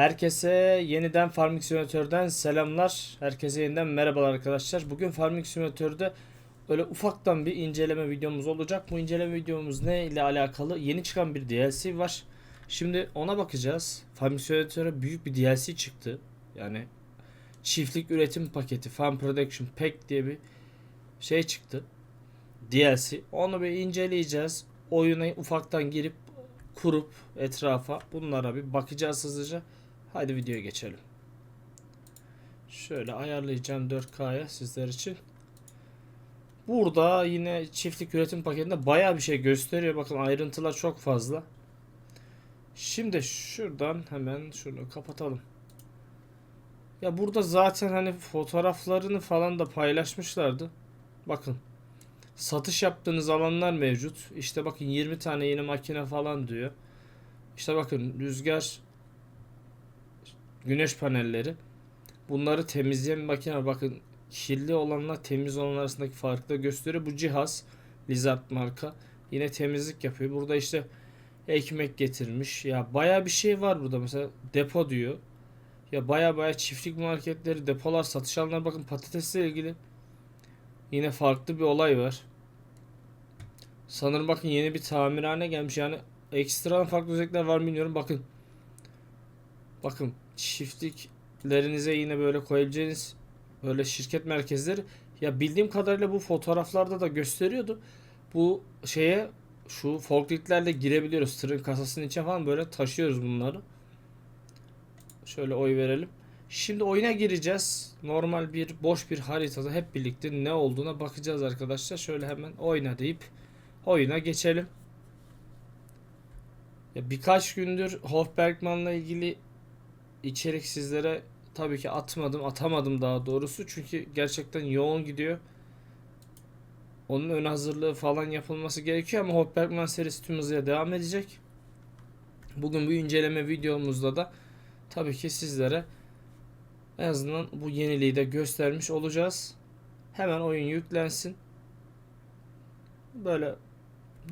Herkese yeniden Farming Simulator'dan selamlar. Herkese yeniden merhabalar arkadaşlar. Bugün Farming Simulator'da böyle ufaktan bir inceleme videomuz olacak. Bu inceleme videomuz ne ile alakalı? Yeni çıkan bir DLC var. Şimdi ona bakacağız. Farming Simulator'a büyük bir DLC çıktı. Yani çiftlik üretim paketi Farm Production Pack diye bir şey çıktı. DLC. Onu bir inceleyeceğiz. Oyuna ufaktan girip kurup etrafa bunlara bir bakacağız hızlıca. Hadi videoya geçelim. Şöyle ayarlayacağım 4K'ya sizler için. Burada yine çiftlik üretim paketinde bayağı bir şey gösteriyor. Bakın ayrıntılar çok fazla. Şimdi şuradan hemen şunu kapatalım. Ya burada zaten hani fotoğraflarını falan da paylaşmışlardı. Bakın. Satış yaptığınız alanlar mevcut. İşte bakın 20 tane yeni makine falan diyor. İşte bakın rüzgar güneş panelleri. Bunları temizleyen makine. Bakın kirli olanla temiz olan arasındaki farkı da gösteriyor. Bu cihaz Lizard marka. Yine temizlik yapıyor. Burada işte ekmek getirmiş. Ya baya bir şey var burada. Mesela depo diyor. Ya baya baya çiftlik marketleri, depolar, satış alanları bakın patatesle ilgili. Yine farklı bir olay var. Sanırım bakın yeni bir tamirhane gelmiş. Yani ekstradan farklı özellikler var mı bilmiyorum. Bakın. Bakın çiftliklerinize yine böyle koyabileceğiniz böyle şirket merkezleri. Ya bildiğim kadarıyla bu fotoğraflarda da gösteriyordu. Bu şeye şu forkliftlerle girebiliyoruz. Tırın kasasının içine falan böyle taşıyoruz bunları. Şöyle oy verelim. Şimdi oyuna gireceğiz. Normal bir boş bir haritada hep birlikte ne olduğuna bakacağız arkadaşlar. Şöyle hemen oyna deyip oyuna geçelim. Ya birkaç gündür Hofbergman'la ilgili içerik sizlere tabii ki atmadım, atamadım daha doğrusu. Çünkü gerçekten yoğun gidiyor. Onun ön hazırlığı falan yapılması gerekiyor ama Hofbergman serisi tüm hızıyla devam edecek. Bugün bu inceleme videomuzda da tabii ki sizlere en azından bu yeniliği de göstermiş olacağız. Hemen oyun yüklensin. Böyle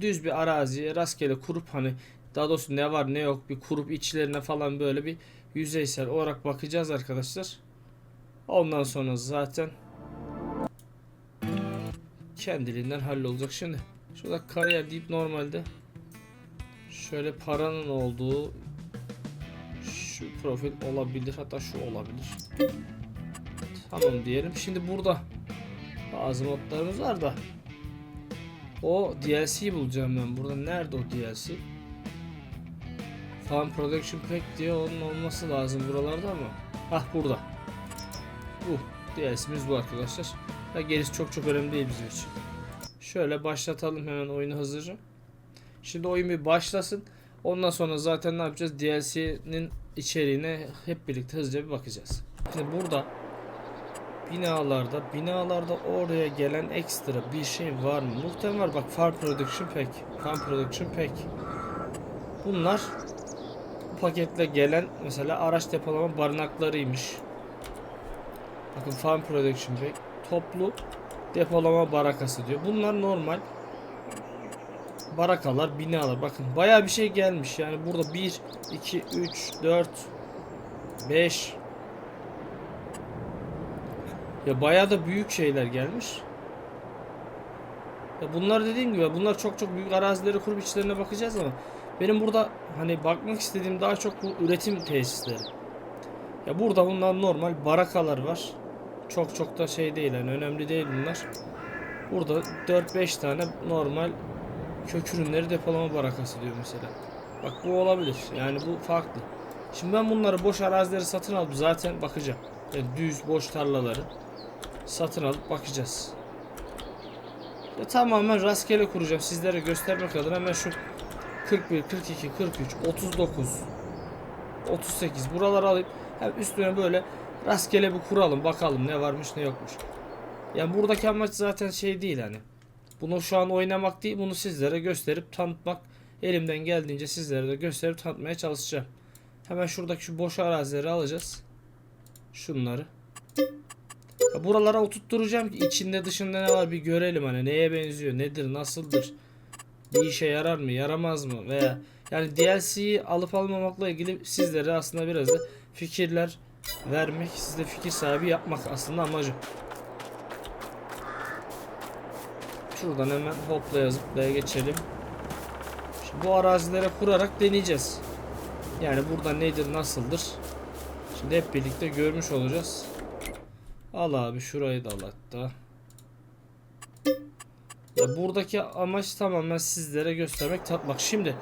düz bir araziye rastgele kurup hani daha doğrusu ne var ne yok bir kurup içlerine falan böyle bir yüzeysel olarak bakacağız arkadaşlar. Ondan sonra zaten kendiliğinden hallolacak. Şimdi şurada kariyer deyip normalde şöyle paranın olduğu şu profil olabilir hatta şu olabilir. Tamam diyelim. Şimdi burada bazı modlarımız var da o DLC'yi bulacağım ben. Burada nerede o DLC? Farm Production Pack diye onun olması lazım buralarda ama. Ah burada. Bu DLC'miz bu arkadaşlar. Ya gerisi çok çok önemli değil bizim için. Şöyle başlatalım hemen oyunu hızlıca. Şimdi oyun bir başlasın. Ondan sonra zaten ne yapacağız? DLC'nin içeriğine hep birlikte hızlıca bir bakacağız. Şimdi burada binalarda binalarda oraya gelen ekstra bir şey var mı? Muhtemelen var. Bak Farm Production Pack. Farm Production Pack. Bunlar bu paketle gelen mesela araç depolama barınaklarıymış. Bakın Farm Production Pack. Toplu depolama barakası diyor. Bunlar normal barakalar, binalar. Bakın bayağı bir şey gelmiş. Yani burada 1, 2, 3, 4, 5 ya bayağı da büyük şeyler gelmiş. Ya bunlar dediğim gibi bunlar çok çok büyük arazileri kurup içlerine bakacağız ama benim burada hani bakmak istediğim daha çok bu üretim tesisleri. Ya burada bunlar normal barakalar var. Çok çok da şey değil yani önemli değil bunlar. Burada 4-5 tane normal kök ürünleri depolama barakası diyor mesela. Bak bu olabilir. Yani bu farklı. Şimdi ben bunları boş arazileri satın alıp zaten bakacağım. Yani düz boş tarlaları satın alıp bakacağız. Ya tamamen rastgele kuracağım sizlere göstermek adına hemen şu 41, 42, 43, 39, 38 buraları alıp hem üstüne böyle rastgele bir kuralım bakalım ne varmış ne yokmuş. Yani buradaki amaç zaten şey değil hani. Bunu şu an oynamak değil bunu sizlere gösterip tanıtmak. Elimden geldiğince sizlere de gösterip tanıtmaya çalışacağım. Hemen şuradaki şu boş arazileri alacağız. Şunları. Ya buralara oturtturacağım ki içinde dışında ne var bir görelim hani neye benziyor, nedir, nasıldır. Bir işe yarar mı, yaramaz mı veya yani DLC'yi alıp almamakla ilgili sizlere aslında biraz da fikirler vermek, size fikir sahibi yapmak aslında amacım. Şuradan hemen hoplaya zıplaya geçelim. Şimdi bu arazilere kurarak deneyeceğiz. Yani burada nedir, nasıldır? Şimdi hep birlikte görmüş olacağız. Al abi şurayı da al hatta. Ya buradaki amaç tamamen sizlere göstermek, tatmak. Şimdi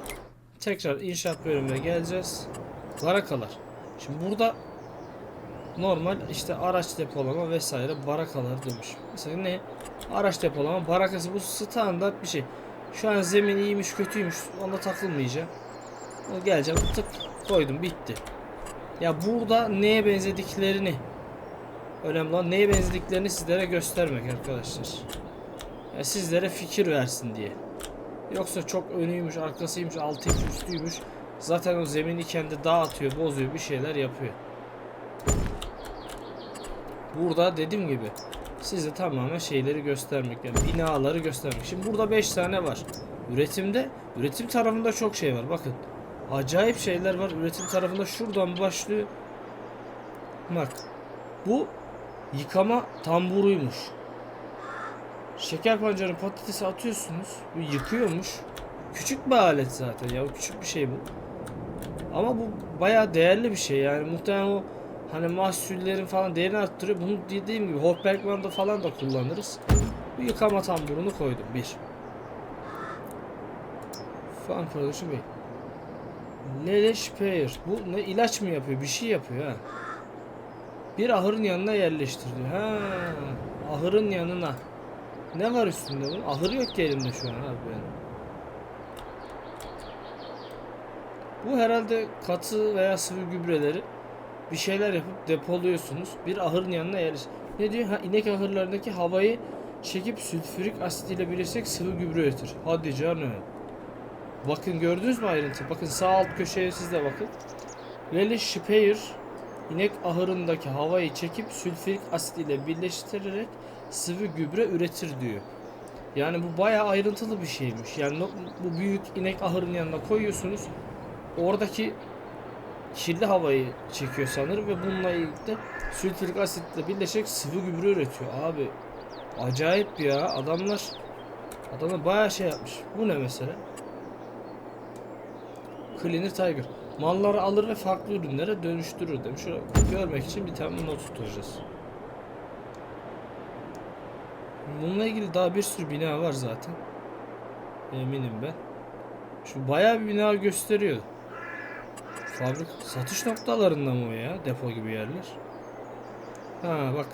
tekrar inşaat bölümüne geleceğiz. Barakalar. Şimdi burada normal işte araç depolama vesaire barakalar demiş. Mesela ne? Araç depolama barakası bu standart bir şey. Şu an zemin iyiymiş kötüymüş ona takılmayacağım. O geleceğim tık koydum bitti. Ya burada neye benzediklerini önemli olan neye benzediklerini sizlere göstermek arkadaşlar. Ya sizlere fikir versin diye. Yoksa çok önüymüş, arkasıymış, altıymış, üstüymüş. Zaten o zemini kendi dağıtıyor, bozuyor, bir şeyler yapıyor. Burada dediğim gibi size tamamen şeyleri göstermek, yani binaları göstermek. Şimdi burada 5 tane var. Üretimde, üretim tarafında çok şey var. Bakın. Acayip şeyler var. Üretim tarafında şuradan başlıyor. Bak. Bu yıkama tamburuymuş. Şeker pancarı patatesi atıyorsunuz. Yıkıyormuş. Küçük bir alet zaten ya. Küçük bir şey bu. Ama bu bayağı değerli bir şey yani. Muhtemelen o hani mahsullerin falan değerini arttırıyor. Bunu dediğim gibi Hofbergman'da falan da kullanırız. Bu yıkama tamburunu koydum. Bir. Fan Production Bey. Leleş Payer. Bu ne ilaç mı yapıyor? Bir şey yapıyor ha. Bir ahırın yanına yerleştiriliyor. Ha, ahırın yanına. Ne var üstünde bunun? Ahır yok ki elimde şu an abi benim. Bu herhalde katı veya sıvı gübreleri bir şeyler yapıp depoluyorsunuz. Bir ahırın yanına yerleş. Ne diyor? Ha, inek ahırlarındaki havayı çekip sülfürik asit ile birleştirerek sıvı gübre üretir. Hadi canım. Bakın gördünüz mü ayrıntı? Bakın sağ alt köşeye siz de bakın. Relish Speyer inek ahırındaki havayı çekip sülfürik asit ile birleştirerek sıvı gübre üretir diyor. Yani bu bayağı ayrıntılı bir şeymiş. Yani bu büyük inek ahırın yanına koyuyorsunuz. Oradaki kirli havayı çekiyor sanırım ve bununla birlikte sülfürik asitle birleşerek sıvı gübre üretiyor. Abi acayip ya adamlar adamlar bayağı şey yapmış. Bu ne mesela? Cleaner Tiger. Malları alır ve farklı ürünlere dönüştürür demiş. Şöyle görmek için bir tane not tutacağız. Bununla ilgili daha bir sürü bina var zaten. Eminim ben. Şu bayağı bir bina gösteriyor. Fabrik satış noktalarında mı o ya? Depo gibi yerler. Ha bak.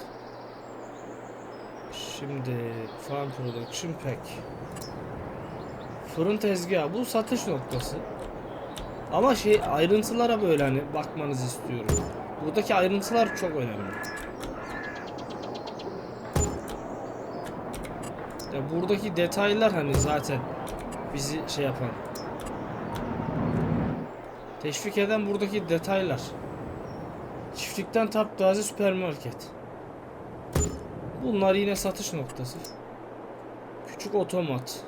Şimdi Farm Production Pack. Fırın tezgahı. Bu satış noktası. Ama şey ayrıntılara böyle hani bakmanızı istiyorum. Buradaki ayrıntılar çok önemli. Buradaki detaylar hani zaten bizi şey yapan. Teşvik eden buradaki detaylar. Çiftlikten taptaze süpermarket. Bunlar yine satış noktası. Küçük otomat.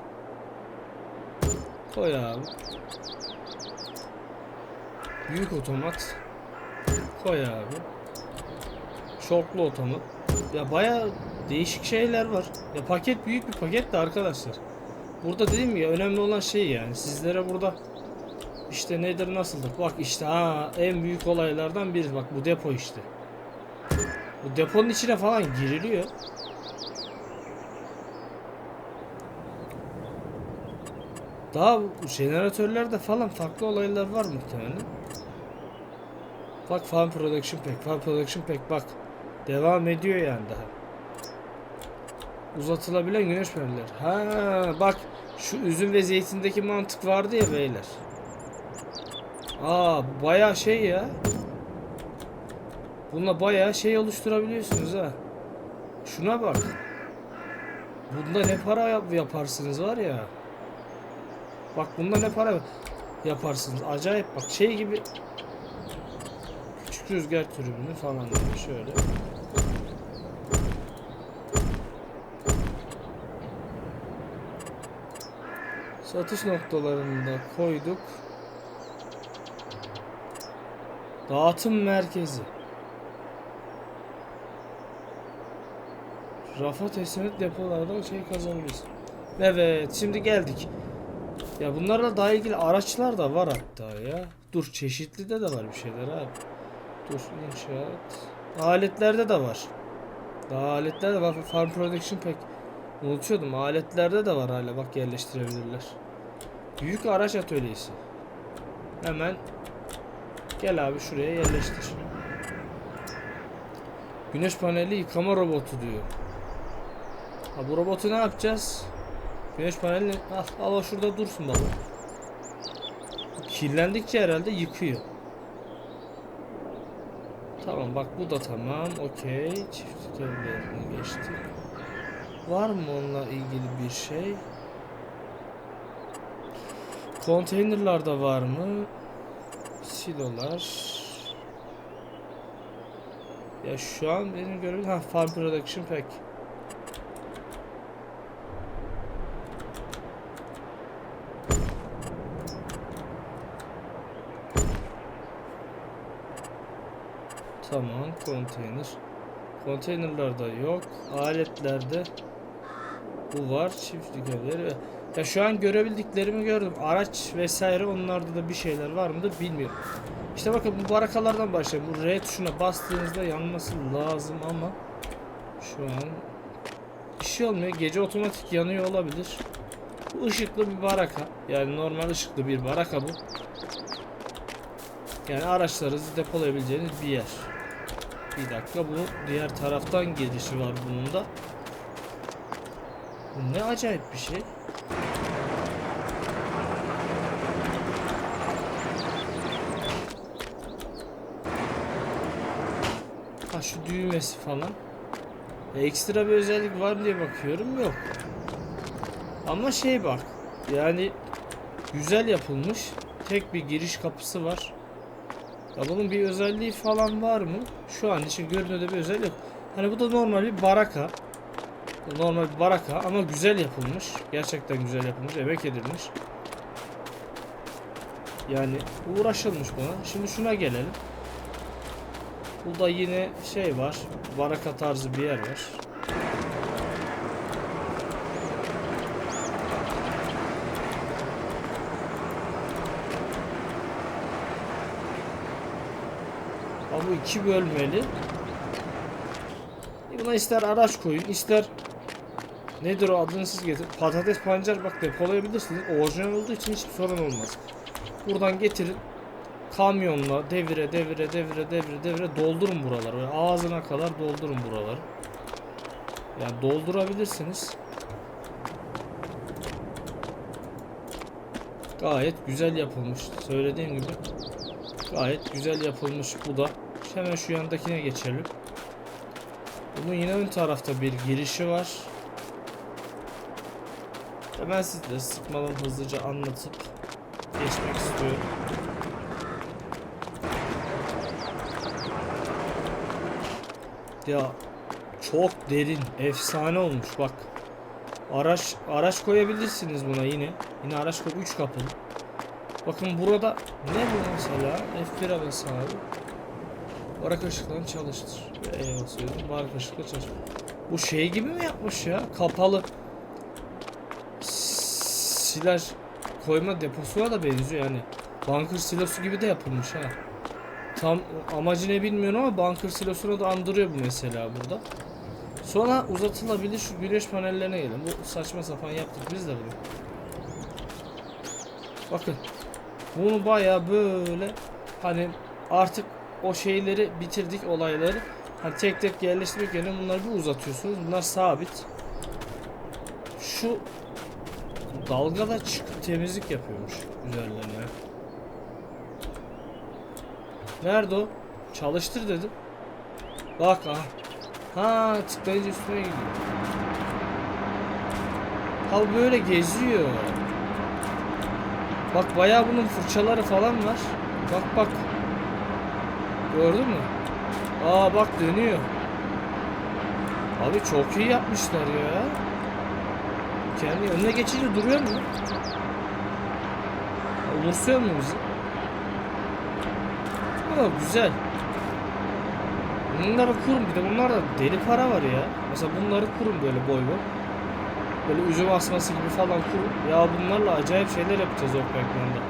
Koy abi. Büyük otomat. Koy abi. Çoklu otomat. Ya baya değişik şeyler var. Ya paket büyük bir paket de arkadaşlar. Burada dedim ya önemli olan şey yani sizlere burada işte nedir nasıldır. Bak işte ha en büyük olaylardan biri bak bu depo işte. Bu deponun içine falan giriliyor. Daha jeneratörlerde falan farklı olaylar var muhtemelen. Bak Farm Production Pack, Farm Production Pack bak. Devam ediyor yani daha. Uzatılabilen güneş paneller. Ha bak şu üzüm ve zeytindeki mantık vardı ya beyler. Aa baya şey ya. Bununla baya şey oluşturabiliyorsunuz ha. Şuna bak. Bunda ne para yap yaparsınız var ya. Bak bunda ne para yaparsınız. Acayip bak şey gibi küçük rüzgar türbünü falan şöyle. Satış noktalarını da koyduk. Dağıtım merkezi. Rafa teslim et depolardan şey kazanırız. Evet şimdi geldik. Ya bunlarla daha ilgili araçlar da var hatta ya. Dur çeşitli de de var bir şeyler abi. Dur inşaat. Aletlerde de var. Daha aletlerde de var. Farm Production Pack. Unutuyordum. Aletlerde de var hala. Bak yerleştirebilirler. Büyük araç atölyesi. Hemen gel abi şuraya yerleştir. Güneş paneli yıkama robotu diyor. Ha bu robotu ne yapacağız? Güneş paneli al, al şurada dursun baba. Kirlendikçe herhalde yıkıyor. Tamam bak bu da tamam. Okey. Çift devlerini geçtik. Var mı onunla ilgili bir şey? Konteynerlarda var mı? Silolar. Ya şu an benim görevim ha Farm Production Pack. Tamam konteyner. Konteynerlarda yok. Aletlerde bu var. Çiftlik evleri. Ya şu an görebildiklerimi gördüm. Araç vesaire onlarda da bir şeyler var mıdır bilmiyorum. İşte bakın bu barakalardan başlayalım. Bu R tuşuna bastığınızda yanması lazım ama şu an bir şey olmuyor. Gece otomatik yanıyor olabilir. Bu ışıklı bir baraka. Yani normal ışıklı bir baraka bu. Yani araçlarınızı depolayabileceğiniz bir yer. Bir dakika bu diğer taraftan girişi var bunun da. Bu ne acayip bir şey. Ha şu düğmesi falan. E, ekstra bir özellik var diye bakıyorum yok. Ama şey bak yani güzel yapılmış. Tek bir giriş kapısı var. Ya bunun bir özelliği falan var mı? Şu an için görünüyor bir özellik yok. Hani bu da normal bir baraka. Normal bir baraka ama güzel yapılmış. Gerçekten güzel yapılmış. Emek edilmiş. Yani uğraşılmış buna. Şimdi şuna gelelim. Burada yine şey var. Baraka tarzı bir yer var. Ha bu iki bölmeli. E Buna ister araç koyun, ister nedir o adını siz getir. Patates pancar bak depolayabilirsiniz. Orijinal olduğu için hiçbir sorun olmaz. Buradan getirin. Kamyonla devire devire devire devire devire doldurun buraları. Böyle ağzına kadar doldurun buraları. Yani doldurabilirsiniz. Gayet güzel yapılmış. Söylediğim gibi gayet güzel yapılmış bu da. Hemen şu yandakine geçelim. Bunun yine ön tarafta bir girişi var. Hemen sizlere sıkmadan hızlıca anlatıp geçmek istiyorum. Ya çok derin, efsane olmuş bak. Araç araç koyabilirsiniz buna yine. Yine araç koy 3 kapılı. Bakın burada ne bu mesela? F1'e bas abi. Barak ışıklarını çalıştır. E basıyorum. Barak ışıkları çalıştır. Bu şey gibi mi yapmış ya? Kapalı. Silaj koyma deposuna da benziyor yani. Bunker silosu gibi de yapılmış ha. Tam amacı ne bilmiyorum ama bunker silosunu da andırıyor bu mesela burada. Sonra uzatılabilir şu güneş panellerine gelin. Bu saçma sapan yaptık biz de bunu. Bakın. Bunu baya böyle hani artık o şeyleri bitirdik olayları. Hani tek tek yerleştirmek yerine bunları bir uzatıyorsunuz. Bunlar sabit. Şu dalgada çıkıp temizlik yapıyormuş üzerlerine. Nerede o? Çalıştır dedim. Bak ha. Ha tıklayınca üstüne gidiyor. Bu böyle geziyor. Bak bayağı bunun fırçaları falan var. Bak bak. Gördün mü? Aa bak dönüyor. Abi çok iyi yapmışlar ya. Kendi önüne geçince duruyor mu? Umursuyor mu bizi? Ama güzel. Bunları kurun bir de bunlarda deli para var ya. Mesela bunları kurun böyle boy boy. Böyle üzüm asması gibi falan kurun. Ya bunlarla acayip şeyler yapacağız Operation'da.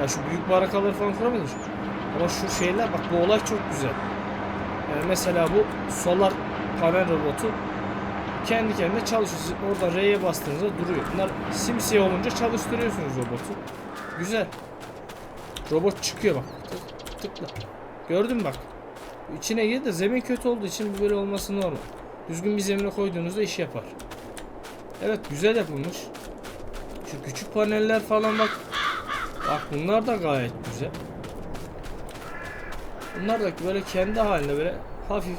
Ya şu büyük barakaları falan kuramıyoruz. Ama şu şeyler bak bu olay çok güzel. Yani mesela bu solar panel robotu kendi kendine çalışıyor. Siz orada R'ye bastığınızda duruyor. Bunlar simsiyah olunca çalıştırıyorsunuz robotu. Güzel. Robot çıkıyor bak. Tık, tıkla. Gördün bak. İçine gir de zemin kötü olduğu için bu böyle olması normal. Düzgün bir zemine koyduğunuzda iş yapar. Evet güzel yapılmış. Şu küçük paneller falan bak. Bak bunlar da gayet güzel. Bunlar da böyle kendi halinde böyle hafif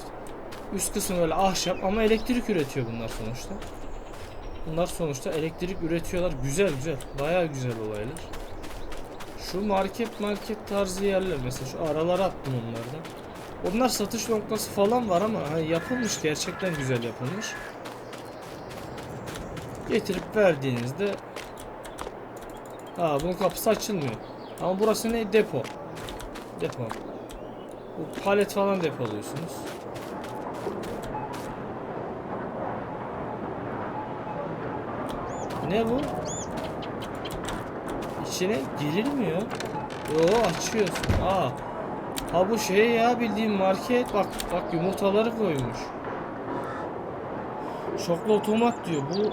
üst kısmı böyle ahşap ama elektrik üretiyor bunlar sonuçta. Bunlar sonuçta elektrik üretiyorlar. Güzel güzel. Bayağı güzel olaylar. Şu market market tarzı yerler mesela şu aralara attım onlardan. Onlar satış noktası falan var ama hani yapılmış gerçekten güzel yapılmış. Getirip verdiğinizde Aa bunun kapısı açılmıyor. Ama burası ne? Depo. Depo. Bu palet falan depoluyorsunuz. Ne bu? İçine girilmiyor. Yo açıyorsun. Aa. Ha bu şey ya bildiğim market. Bak bak yumurtaları koymuş. Şoklu otomat diyor. Bu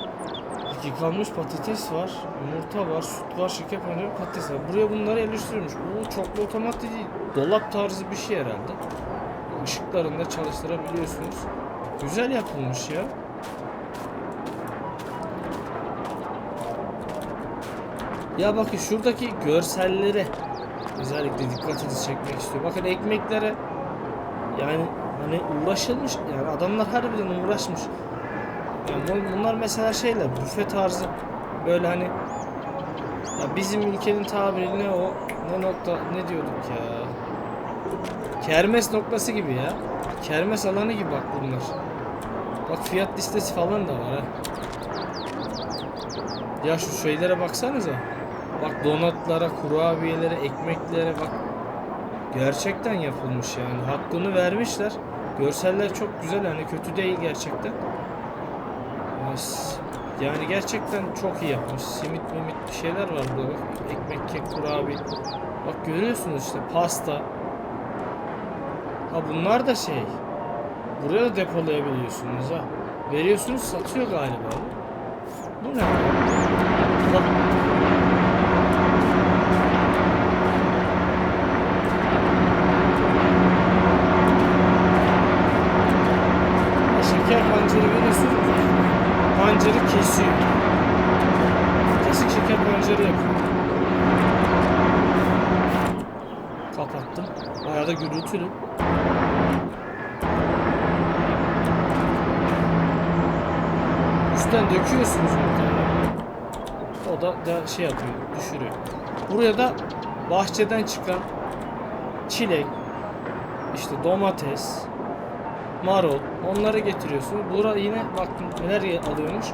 yıkanmış patates var, yumurta var, süt var, şeker peyniri, patates var. Buraya bunları yerleştiriyormuş. Bu çoklu otomat değil, dolap tarzı bir şey herhalde. Işıklarında çalıştırabiliyorsunuz. Güzel yapılmış ya. Ya bakın şuradaki görsellere özellikle dikkatinizi çekmek istiyorum. Bakın ekmeklere yani hani uğraşılmış yani adamlar harbiden uğraşmış. Yani bu- bunlar mesela şeyler büfe tarzı. Böyle hani ya bizim ülkenin tabiri ne o ne nokta ne diyorduk ya? Kermes noktası gibi ya. Kermes alanı gibi bak bunlar. Bak fiyat listesi falan da var ha. Ya şu şeylere baksanıza bak donatlara kurabiyelere ekmeklere bak gerçekten yapılmış yani hakkını vermişler görseller çok güzel hani kötü değil gerçekten Yani gerçekten çok iyi yapmış. Simit mimit bir şeyler var burada bak. Ekmek, kek, kurabiye. Bak görüyorsunuz işte pasta. Ha bunlar da şey. Buraya da depolayabiliyorsunuz ha. Veriyorsunuz satıyor galiba. Bu ne? Ha, Şeker pancarı veriyorsunuz. Pancarı kesiyor. Kesik şeker pancarı yapıyor. Kapattım. Bayağı da gürültülü. Üstten döküyorsunuz muhtemelen. O da, da şey yapıyor, düşürüyor. Buraya da bahçeden çıkan çilek, işte domates, marul onları getiriyorsunuz. Bura yine baktım neler alıyormuş.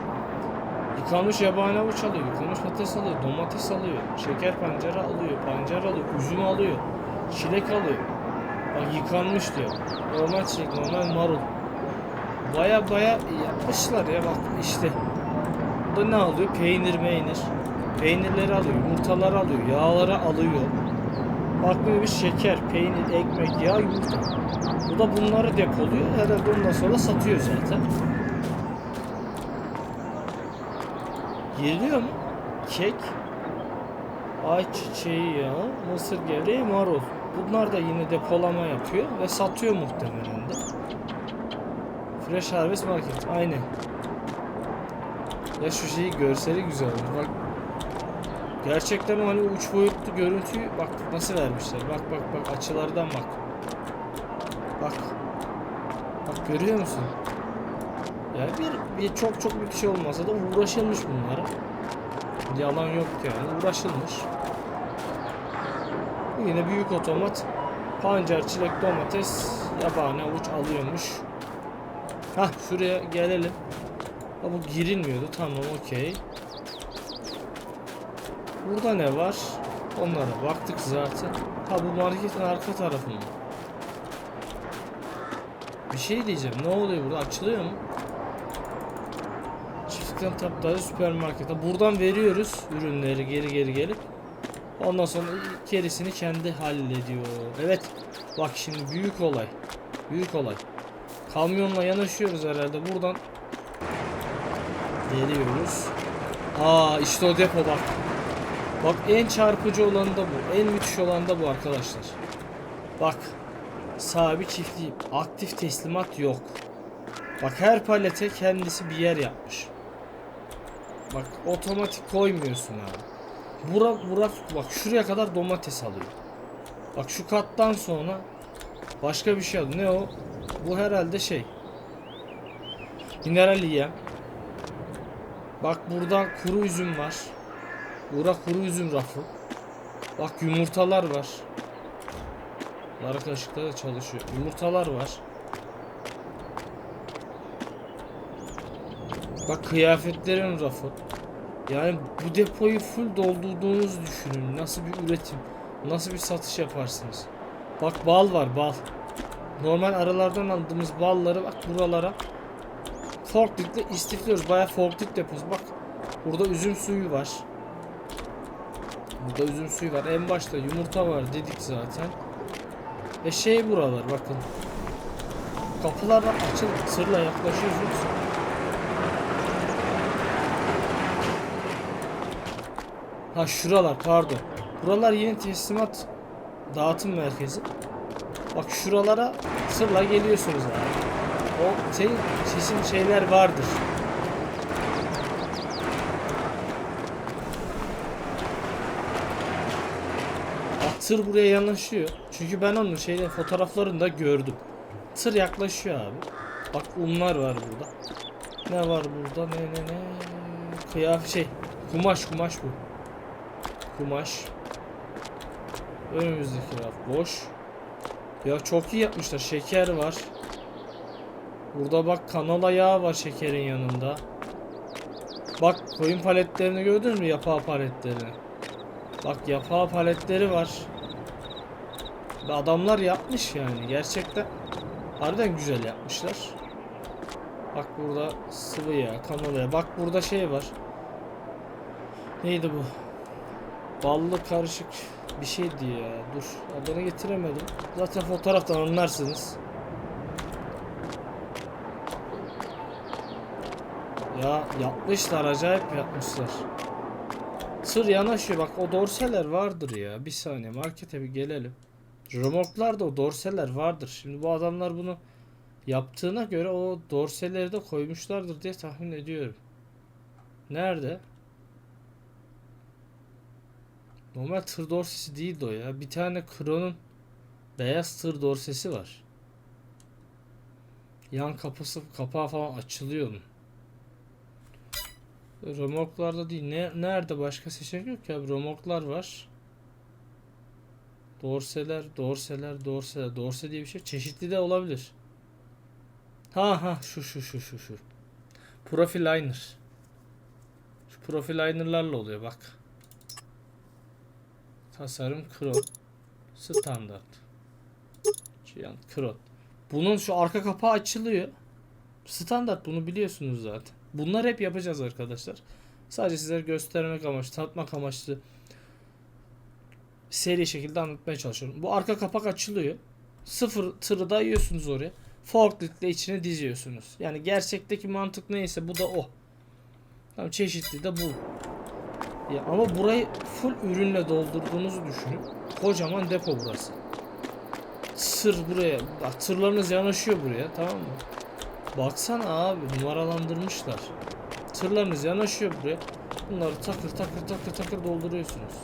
Yıkanmış yabani avuç alıyor, yıkanmış patates alıyor, domates alıyor, şeker pancarı alıyor, pancar alıyor, üzüm alıyor, çilek alıyor. Bak yıkanmış diyor. Normal çilek, normal marul. Baya baya yapmışlar ya bak işte. Bu ne alıyor? Peynir meynir. Peynirleri alıyor, yumurtaları alıyor, yağları alıyor. Bak böyle bir şeker, peynir, ekmek, yağ, yumurta. Bu da bunları depoluyor. Herhalde ondan sonra satıyor zaten. Giriliyor mu? Kek, ayçiçeği yağı, mısır gevreği, marul. Bunlar da yine depolama yapıyor ve satıyor muhtemelen de. Fresh Harvest Market. Aynen. Ya şu şeyi görseli güzel. Bak Gerçekten o hani uç boyutlu görüntüyü bak nasıl vermişler. Bak bak bak açılardan bak. Bak. Bak görüyor musun? Yani bir, bir çok çok bir şey olmasa da uğraşılmış bunlara. Yalan yok yani uğraşılmış. Yine büyük otomat pancar, çilek, domates, yabani avuç alıyormuş. Hah şuraya gelelim. Ha, bu girilmiyordu tamam okey. Burada ne var? Onlara baktık zaten. Ha bu marketin arka tarafı mı? Bir şey diyeceğim. Ne oluyor burada? Açılıyor mu? Çiftlikten taptaze süpermarkete. Buradan veriyoruz ürünleri geri geri gelip. Ondan sonra gerisini kendi hallediyor. Evet. Bak şimdi büyük olay. Büyük olay. Kamyonla yanaşıyoruz herhalde. Buradan geliyoruz. Aa işte o depo bak. Bak en çarpıcı olan da bu. En müthiş olan da bu arkadaşlar. Bak. Sahibi çiftliği. Aktif teslimat yok. Bak her palete kendisi bir yer yapmış. Bak otomatik koymuyorsun abi. Bura, bura, bak şuraya kadar domates alıyor. Bak şu kattan sonra başka bir şey alıyor. Ne o? Bu herhalde şey. Mineral yem. Bak burada kuru üzüm var. Bura kuru üzüm rafı. Bak yumurtalar var. Lara kaşıkta da çalışıyor. Yumurtalar var. Bak kıyafetlerin rafı. Yani bu depoyu full doldurduğunuzu düşünün. Nasıl bir üretim, nasıl bir satış yaparsınız. Bak bal var bal. Normal aralardan aldığımız balları bak buralara forkliftle istifliyoruz. Baya forklift deposu. Bak burada üzüm suyu var. Burada üzüm suyu var. En başta yumurta var dedik zaten. Ve şey buralar bakın. Kapılar bak açıl sırla yaklaşıyorsunuz. Ha şuralar pardon. Buralar yeni teslimat dağıtım merkezi. Bak şuralara sırla geliyorsunuz abi. O şey, sesin şeyler vardır. Tır buraya yanaşıyor. Çünkü ben onun şeyde fotoğraflarını da gördüm. Tır yaklaşıyor abi. Bak unlar var burada. Ne var burada? Ne ne ne? Kıyafet şey. Kumaş kumaş bu. Kumaş. Önümüzdeki raf boş. Ya çok iyi yapmışlar. Şeker var. Burada bak kanola yağı var şekerin yanında. Bak koyun paletlerini gördün mü? Yapağı paletlerini. Bak yapağı paletleri var. Ve adamlar yapmış yani. Gerçekten harbiden güzel yapmışlar. Bak burada sıvı yağ, kanola. Bak burada şey var. Neydi bu? Ballı karışık bir şeydi ya. Dur adını getiremedim. Zaten fotoğraftan anlarsınız. Ya yapmışlar acayip yapmışlar. Sır yanaşıyor bak o dorseler vardır ya. Bir saniye markete bir gelelim. Remorklarda o dorseler vardır. Şimdi bu adamlar bunu yaptığına göre o dorseleri de koymuşlardır diye tahmin ediyorum. Nerede? Normal tır dorsesi değildi o ya. Bir tane Kron'un beyaz tır dorsesi var. Yan kapısı kapağı falan açılıyor onun. Remorklarda değil. Ne, nerede başka seçenek yok ya. Remorklar var. Dorseler, dorseler, dorseler. Dorse diye bir şey. Çeşitli de olabilir. Ha ha şu şu şu şu şu. Profiliner. Şu profilinerlarla oluyor bak. Tasarım kron. Standart. Cihan kron. Bunun şu arka kapağı açılıyor. Standart bunu biliyorsunuz zaten. Bunlar hep yapacağız arkadaşlar. Sadece sizlere göstermek amaçlı, tanıtmak amaçlı seri şekilde anlatmaya çalışıyorum. Bu arka kapak açılıyor. Sıfır tırı dayıyorsunuz oraya. Forklift ile içine diziyorsunuz. Yani gerçekteki mantık neyse bu da o. Tamam çeşitli de bu. Ya ama burayı full ürünle doldurduğunuzu düşünün. Kocaman depo burası. Sır buraya. Bak tırlarınız yanaşıyor buraya tamam mı? Baksana abi numaralandırmışlar. Tırlarınız yanaşıyor buraya. Bunları takır takır takır takır dolduruyorsunuz.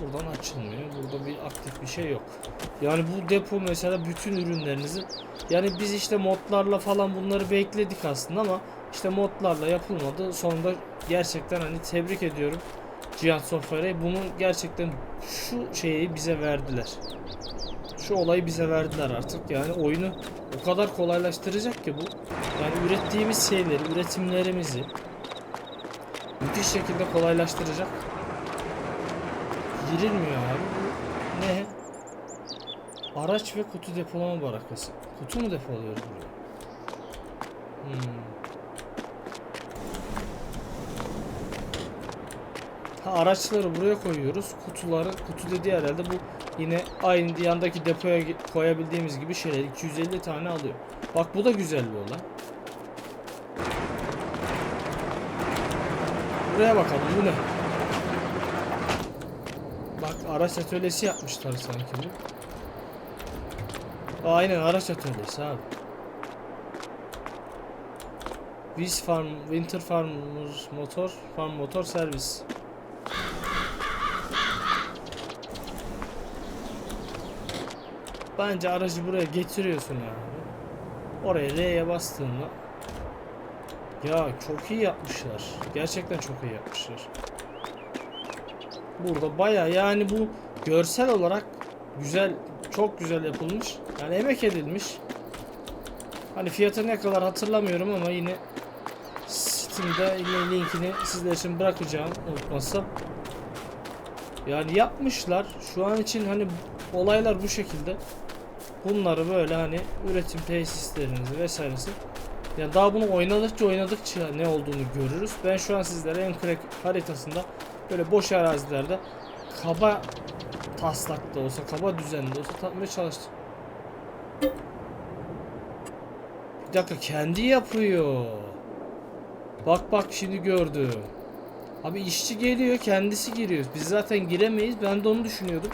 Buradan açılmıyor. Burada bir aktif bir şey yok. Yani bu depo mesela bütün ürünlerinizi yani biz işte modlarla falan bunları bekledik aslında ama işte modlarla yapılmadı. Sonunda gerçekten hani tebrik ediyorum Cihat Software'e. Bunu gerçekten şu şeyi bize verdiler. Şu olayı bize verdiler artık. Yani oyunu o kadar kolaylaştıracak ki bu. Yani ürettiğimiz şeyleri, üretimlerimizi müthiş şekilde kolaylaştıracak. Girilmiyor abi. Ne? Araç ve kutu depolama barakası. Kutu mu depoluyoruz buraya? Hmm. Ha, araçları buraya koyuyoruz. Kutuları, kutu dediği herhalde bu yine aynı yandaki depoya koyabildiğimiz gibi şeyler 250 tane alıyor. Bak bu da güzel bir olay. Buraya bakalım bu ne? Araç atölyesi yapmışlar sanki bu. Aynen araç atölyesi abi. Wiz Farm, Winter Farmers Motor, Farm Motor Servis. Bence aracı buraya getiriyorsun abi. Oraya L'ye bastığında ya çok iyi yapmışlar. Gerçekten çok iyi yapmışlar. Burada baya yani bu görsel olarak güzel, çok güzel yapılmış. Yani emek edilmiş. Hani fiyatı ne kadar hatırlamıyorum ama yine Steam'de yine linkini sizler için bırakacağım unutmazsam. Yani yapmışlar. Şu an için hani olaylar bu şekilde. Bunları böyle hani üretim tesislerinizi vesairesi. Ya daha bunu oynadıkça oynadıkça ne olduğunu görürüz. Ben şu an sizlere Encrake haritasında böyle boş arazilerde kaba taslakta olsa, kaba düzende olsa tatmaya çalıştım. Bir dakika kendi yapıyor. Bak bak şimdi gördüm. Abi işçi geliyor kendisi giriyor. Biz zaten giremeyiz. Ben de onu düşünüyordum.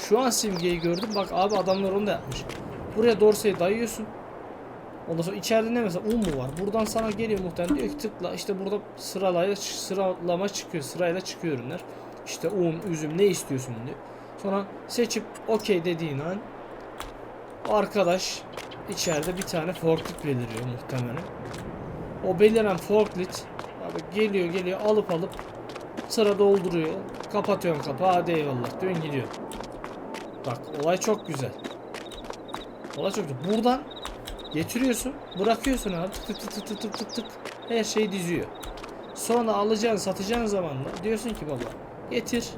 Şu an simgeyi gördüm. Bak abi adamlar onu da yapmış. Buraya dorseyi dayıyorsun. Ondan sonra içeride ne mesela un mu var? Buradan sana geliyor muhtemelen diyor ki tıkla işte burada sıralaya sıralama çıkıyor. Sırayla çıkıyor ürünler. İşte un, üzüm ne istiyorsun diyor. Sonra seçip okey dediğin an arkadaş içeride bir tane forklift beliriyor muhtemelen. O beliren forklift abi geliyor geliyor alıp alıp sıra dolduruyor. Kapatıyorsun kapağı hadi eyvallah diyorsun gidiyor. Bak olay çok güzel. Olay çok güzel. Buradan getiriyorsun bırakıyorsun abi tık tık tık tık tık tık tık her şeyi diziyor. Sonra alacağın satacağın zaman da diyorsun ki baba getir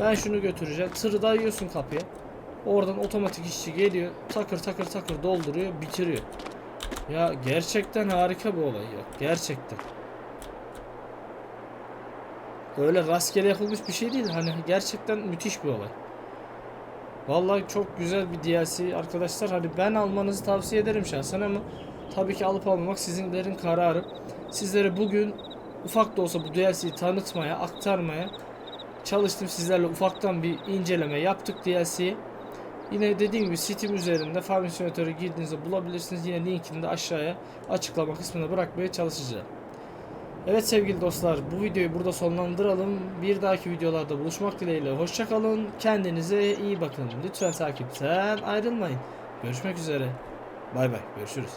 ben şunu götüreceğim. Tırı dayıyorsun kapıya. Oradan otomatik işçi geliyor. Takır takır takır dolduruyor bitiriyor. Ya gerçekten harika bir olay ya. Gerçekten. Öyle rastgele yapılmış bir şey değil. Hani gerçekten müthiş bir olay. Vallahi çok güzel bir DLC arkadaşlar. Hani ben almanızı tavsiye ederim şahsen ama tabii ki alıp almamak sizinlerin kararı. Sizlere bugün ufak da olsa bu DLC'yi tanıtmaya, aktarmaya çalıştım. Sizlerle ufaktan bir inceleme yaptık DLC'yi. Yine dediğim gibi Steam üzerinde Farming Simulator'a girdiğinizde bulabilirsiniz. Yine linkini de aşağıya açıklama kısmına bırakmaya çalışacağım. Evet sevgili dostlar bu videoyu burada sonlandıralım. Bir dahaki videolarda buluşmak dileğiyle. Hoşçakalın. Kendinize iyi bakın. Lütfen takipten ayrılmayın. Görüşmek üzere. Bay bay. Görüşürüz.